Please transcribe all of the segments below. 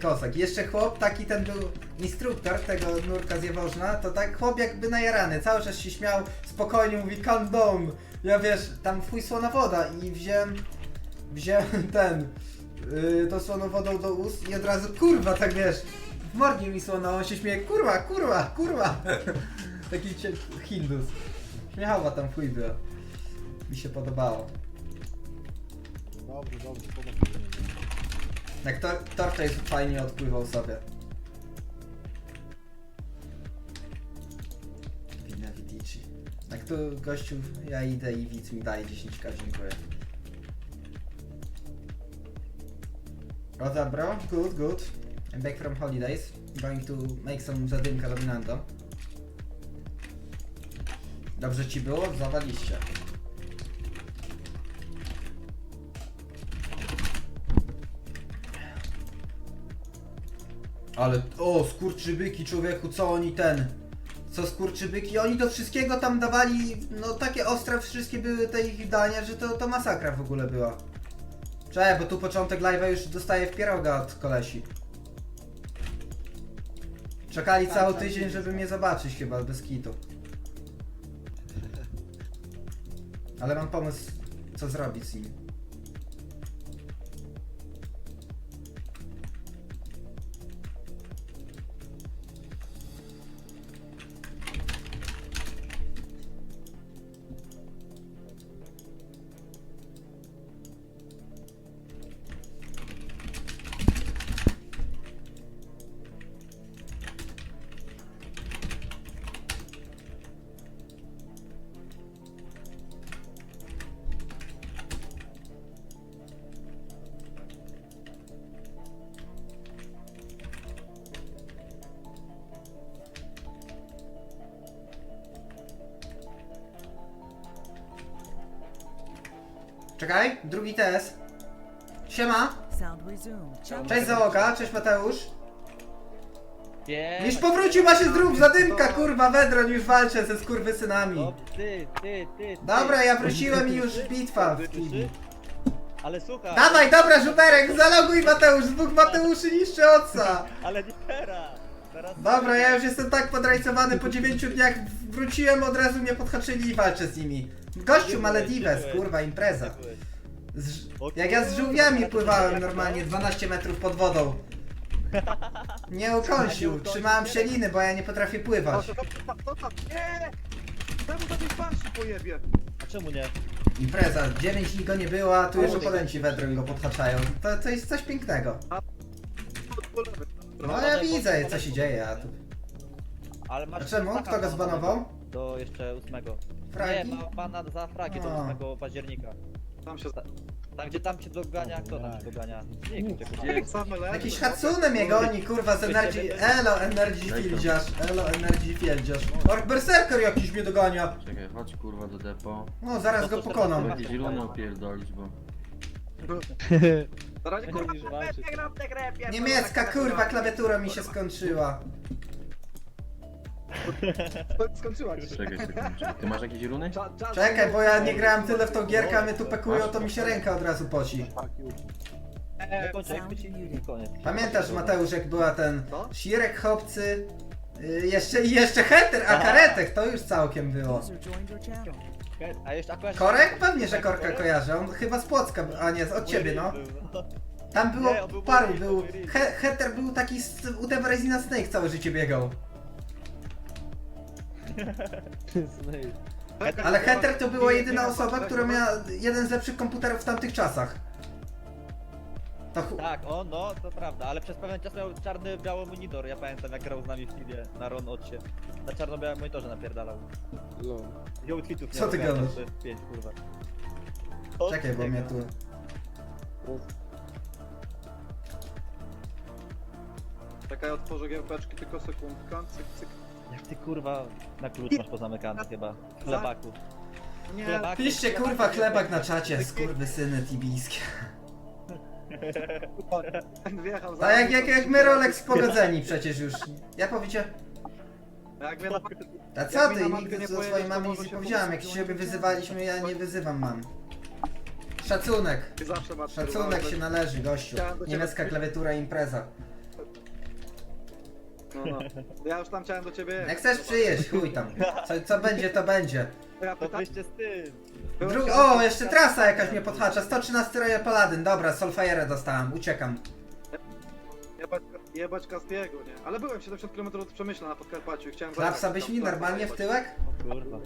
kozak. Jeszcze chłop, taki ten był instruktor tego nurka z Jewożna, to tak chłop jakby najarany, cały czas się śmiał, spokojnie mówi calm down. Ja wiesz, tam fuj słona woda i wziąłem, wziąłem ten, yy, to słoną wodą do ust i od razu kurwa, tak wiesz, w mordzie mi słona, on się śmieje, kurwa, kurwa, kurwa. Taki Hindus. Śmiechowa tam chuj była. Mi się podobało. Dobrze, dobrze, Jak to, Torczej fajnie odpływał sobie. Winna Vidici. Jak tu gościu, ja idę i widz mi daje 10k, dziękuję. Up bro? Good, good. I'm back from holidays. Going to make some zadymka dominando. Dobrze ci było? Zawaliście. Ale, o, skurczybyki człowieku, co oni ten... Co skurczybyki, oni do wszystkiego tam dawali, no takie ostre wszystkie były te ich dania, że to, to masakra w ogóle była. Cześć, bo tu początek live'a już dostaje w pieroga od kolesi. Czekali Tak, cały tak, tydzień, żeby mnie zobaczyć chyba, bez kitu. Ale mam pomysł, co zrobić z nim. Czekaj, drugi TS. Siema, cześć załoga, cześć Mateusz. Już powrócił, ma się zrób zadymka, kurwa, Wedron, już walczę ze skurwysynami. No, ty, ty, ty. Dobra, ja wróciłem i już bitwa w Kiwi. Ale słuchaj. Dawaj, dobra, Żuberek, zaloguj Mateusz, dwóch Mateuszy niszczy oca. Ale nie teraz. Dobra, ja już jestem tak podrajcowany, po 9 dniach wróciłem, od razu mnie podhaczyli i walczę z nimi. Gościu, Maledives, kurwa, impreza. Z, jak ja z żółwiami pływałem normalnie 12 metrów pod wodą. Nie ukąsił, trzymałem szczeliny, bo ja nie potrafię pływać. Nie! Temu to pojebie! A czemu nie? Impreza, 9 dni go nie było, a tu już oponenci wedrą i go podhaczają. To, to jest coś pięknego. Po lewej. No ja widzę, co się dzieje, a tu... Ale masz A czemu? taka Kto go zbanował? Do jeszcze ósmego. Fragi? Nie, ma pana za fragi do A. 8 października. Tam się Tam gdzie tam cię dogania, kto tam cię dogania? Nikt cię. Jakiś Hatsune mnie goni, kurwa, z Energy... Elo, Energy Fieldziarz, elo, Energy Fieldziarz. Ork Berserker jakiś mnie dogania. Czekaj, chodź kurwa do depo. No, zaraz go pokonam. Jakieś runy opierdolić, bo... Na razie kurwa, Będziesz walczyć. Niemiecka, kurwa, klawiatura mi się skończyła. skończyła się. Czekaj sekundę. Ty masz jakieś runy? Cza- czas- Czekaj, bo ja nie grałem tyle w tą gierkę, a mnie tu pekują, to mi się ręka od razu poci. Tak, już. Wykończę, jakby ci nie koniec. Pamiętasz, Mateusz, jak była ten Co? Sirek, Chłopcy, y, jeszcze i jeszcze Heter, a Karetek, to już całkiem było. User joined your channel. A jeszcze akurat... Korek? Pewnie, że Korka kojarzę, on chyba z Płocka, a nie, od ciebie, no. Tam było Nie, on był paru, był, he, Heter był taki z UTV Resina Snake całe życie biegał. Ale Heter to była jedyna osoba, która miała jeden z lepszych komputerów w tamtych czasach. To chu... Tak, o no, to prawda, ale przez pewien czas miał czarny, biały monitor, ja pamiętam jak grał z nami w filmie na Ron Odcie. Na czarno-białym monitorze napierdalał. Wziął tweetów, Co ty gadasz? to jest Pięć, kurwa. Czekaj, bo mnie tu... Czekaj, otworzę giełpeczki, tylko sekundka. Cyk, cyk. Jak ty kurwa na klucz masz pozamykany chyba. Chlebaku. Nie, Chlebak. Piszcie kurwa chlebak na czacie, skurwysyny tibijskie. Wjechał za Tak jak, jak, jak my Rolex pogodzeni przecież już. Jak powiecie? Jak mnie na... A co Jak mi ty? na matkę Nigdy nie pojedziesz, swojej to mamie nic może nie się powiedziałem. Jak siebie wyzywaliśmy, ja nie wyzywam mam. Szacunek. Zawsze masz Szacunek się należy, gościu. Chciałem do ciebie- Niemiecka klawiatura impreza. No, no. Ja już tam chciałem do ciebie. Jak chcesz przyjeść, chuj tam. Co, co będzie, to będzie. Ja To pytam, wyjście z tym. Dru o, jeszcze trasa jakaś mnie podhacza. 113 Royal Paladin. Dobra, Solfire'a dostałem, uciekam. Jebać, jebać Castiego, nie? Ale byłem 70 km od Przemyśla na Podkarpaciu i chciałem Klapsa zajechać byś tam, mi normalnie w zajebać. tyłek? O kurwa.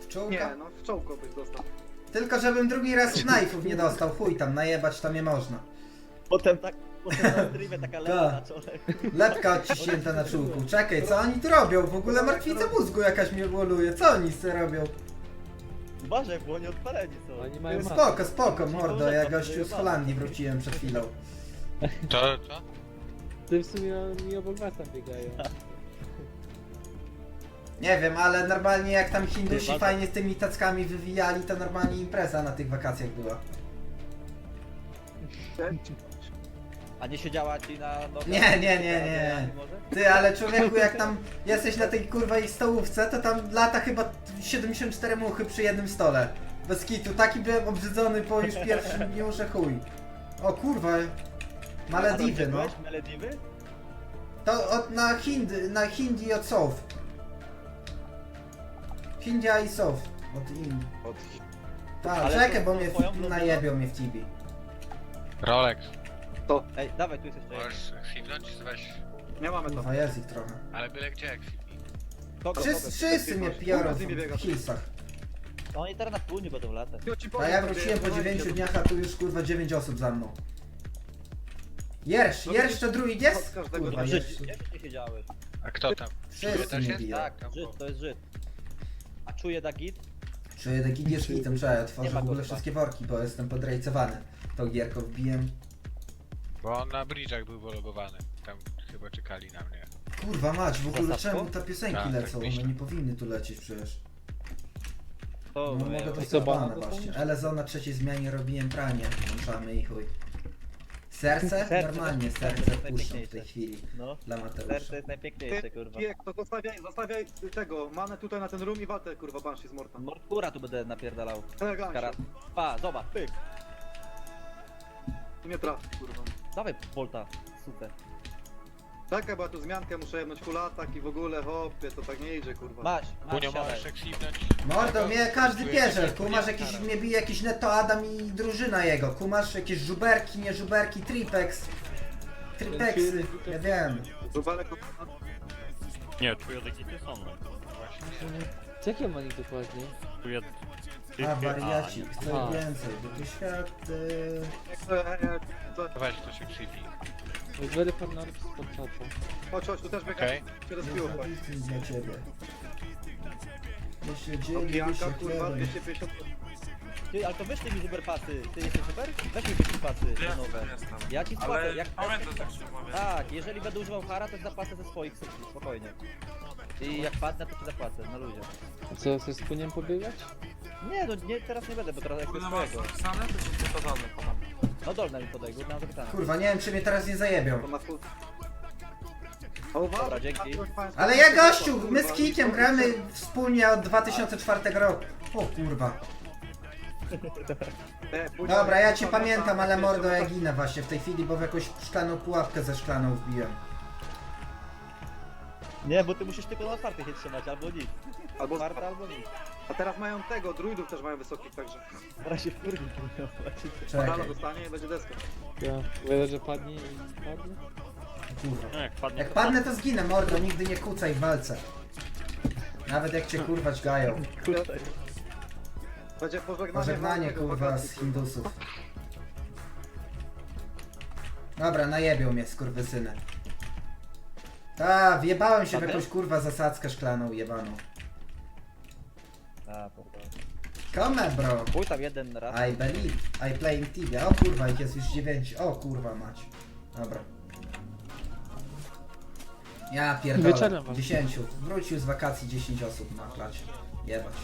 W czółka? Nie, no w czołko byś dostał. Tylko żebym drugi raz knife'ów nie dostał, chuj tam, najebać to nie można. Potem tak, potem na streamie taka Tak. na czole. Lepka odciśnięta na czółku. Czekaj, co oni tu robią? W ogóle martwica mózgu jakaś mnie woluje. Co oni sobie robią? Uważaj, bo oni odpaleni są. Oni mają. Spoko, spoko, mordo, ja gościu z Holandii wróciłem przed chwilą. To, to? Ty w sumie mi obok was tam biegają. Nie wiem, ale normalnie jak tam Hindusi Ty, fajnie z tymi tackami wywijali, to normalnie impreza na tych wakacjach była. A nie siedziała ci na nogach? Nie, nie, nie, nie. Może? Ty, ale człowieku, jak tam jesteś na tej kurwa ich stołówce, to tam lata chyba 74 muchy przy jednym stole. Bez kitu, taki byłem obrzydzony po już pierwszym dniu, że chuj. O kurwa, Malediwy, no. byłeś? Malediwy? To od, na Hindy, na Hindi od South. Hindia i South. Od Indii. Od... Tak, Ale czekaj, to- bo to mnie w, najebią mnie w Tibi. Rolex. Ej, dawaj, tu jest jeszcze jeden. Możesz chwilnąć, weź. Nie mamy to. Kurwa, jest ich trochę. Ale byle gdzie jak chwilni. Kogo? Wszyscy, Kogo? wszyscy mnie piorą Kurwa, z nimi biega. w Hillsach. No oni teraz na południu będą latać. Ja ci A powiem, ja wróciłem po prowadzi 9 się- dniach, a tu już kurwa 9 osób za mną. Jersz, No Jersz to- to druid jest? każdego Kurwa, dnia. Jersz. Żyd, ty siedziałeś? A kto tam? Wszyscy też mnie jest? biją. Tak, Żyd, to jest Żyd. A czuje da git? Czuję taki gierki, trzeba, ja otworzę ma w ogóle wszystkie worki, bo jestem podrejcowany. Tą gierką wbiłem. Bo on na bridge'ach był wylogowany. Tam chyba czekali na mnie. Kurwa mać, w ogóle Zasadzką? czemu te piosenki Tak, tak lecą? One myślę. nie powinny tu lecieć przecież. To No mogę zabane dostaniesz? właśnie. LSO na trzeciej zmianie robiłem pranie. Włączamy i chuj. Serce? Serce. Normalnie serce Serce puszczą w najpiękniejsze. tej chwili. No, Dla serce Mateusza. jest najpiękniejsze, kurwa. Kijek, to zostawiaj, zostawiaj tego, manę tutaj na ten room i waltę kurwa Banshee z Morta. Mordkura tu będę napierdalał. Elegancie. Kara. Pa, zobacz, pyk. Tu nie trafi, kurwa. Dawaj Volta, super. Czekaj, bo ja tu zmiankę muszę jebnąć full attack i w ogóle hopie, to tak nie idzie, kurwa. Masz, masz, Kunio siadaj. możesz. Mordo, mnie każdy Czuję bierze. Kumasz jak jakiś, mnie bije jakiś Neto Adam i drużyna jego. Kumasz jakieś żuberki, nie żuberki, tripex. Tripexy, ja wiem. Nie, legity są. no. Co jakie ma nich dokładnie? A wariacik, A. chcę więcej, bo tu światy. Weź ktoś eksibi. Very far north spod czasu. Chodź, chodź, tu też biega. Okej. Się rozpiło, chodź. Nic dla ciebie. My się dzieli, my Okijanka, się kurwa, chlebem. 250. Ty, ale to wyszli mi super pasy. Ty jesteś super? Weź mi super pasy te nowe. Ja ci spłacę, jak... Tak, jeżeli będę używał hara, to zapłacę ze swoich sekcji, spokojnie. I jak padnę, to ci zapłacę, na luzie. A co, chcesz z kuniem pobiegać? Nie, no nie, teraz nie będę, bo teraz jakby swojego. No dolne mi podaj, górna zapytana. Kurwa, nie wiem czy mnie teraz nie zajebią. To Dobra, dzięki. Ale ja gościu, my z Kikiem gramy wspólnie od 2004 roku. O kurwa. E, Dobra, ja cię pamiętam, ale mordo ja ginę właśnie w tej chwili, bo w jakąś szklaną pułapkę ze szklaną wbiłem. Nie, bo ty musisz tylko na otwartych je trzymać, albo nic. Albo Otwarte, albo nic. A teraz mają tego, druidów też mają wysokich, także. Zaraz się wkurwi. Padala Czekaj, dostanie i będzie deska. Ja. Wiele, że padnie i padnie? kurwa. No jak padnie Jak to padnę to zginę, mordo, nigdy nie kucaj w walce. Nawet jak cię kurwać gają. Będzie pożegnanie. Pożegnanie kurwa wakacji, z Hindusów. Dobra, najebią mnie skurwysyny. Ta, wjebałem się w jakąś kurwa zasadzkę szklaną jebaną. A, Come bro. Pójdź tam jeden raz. I believe, I play in TV. O kurwa, ich jest już 9. O kurwa mać. Dobra. Ja pierdolę. Wieczorem was. 10. Wrócił z wakacji 10 osób na klacie. Jebać.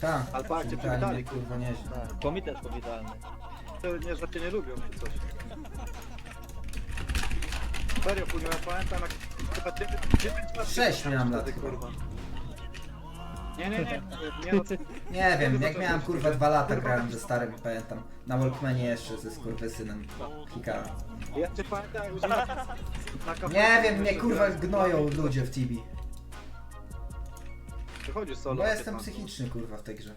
Tak. Alpakcie przywitali kurwa nieźle. Tak, komitet powitalny. To nie, że cię nie lubią czy coś. Serio, kurwa, ja pamiętam jak chyba 9 lat. Sześć miałem lat kurwa. Nie, nie, nie. nie no, Nie wiem, jak miałem kurwa dwa lata grałem ze starym, pamiętam. Na Walkmanie jeszcze ze skurwysynem kikałem. ja cię pamiętam, już na, na kafe- Nie wiem, mnie kurwa gnoją ludzie w. Wychodzisz solo. Bo jestem tam. psychiczny kurwa w tej grze.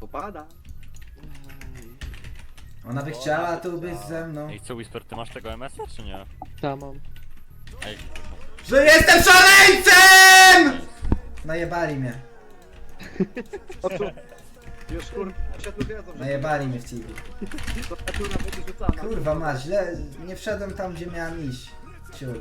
Popada. Ona by chciała tu być ze mną. Ej, co Whisper, ty masz tego MS-a czy nie? Tam mam. Ej, Że jestem szaleńcem! Najebali mnie. Już kurwa, się tu wiedzą, że Najebali mnie w Tibi. to natura będzie rzucana. Kurwa ma, źle, nie wszedłem tam gdzie miałem iść. Ciul.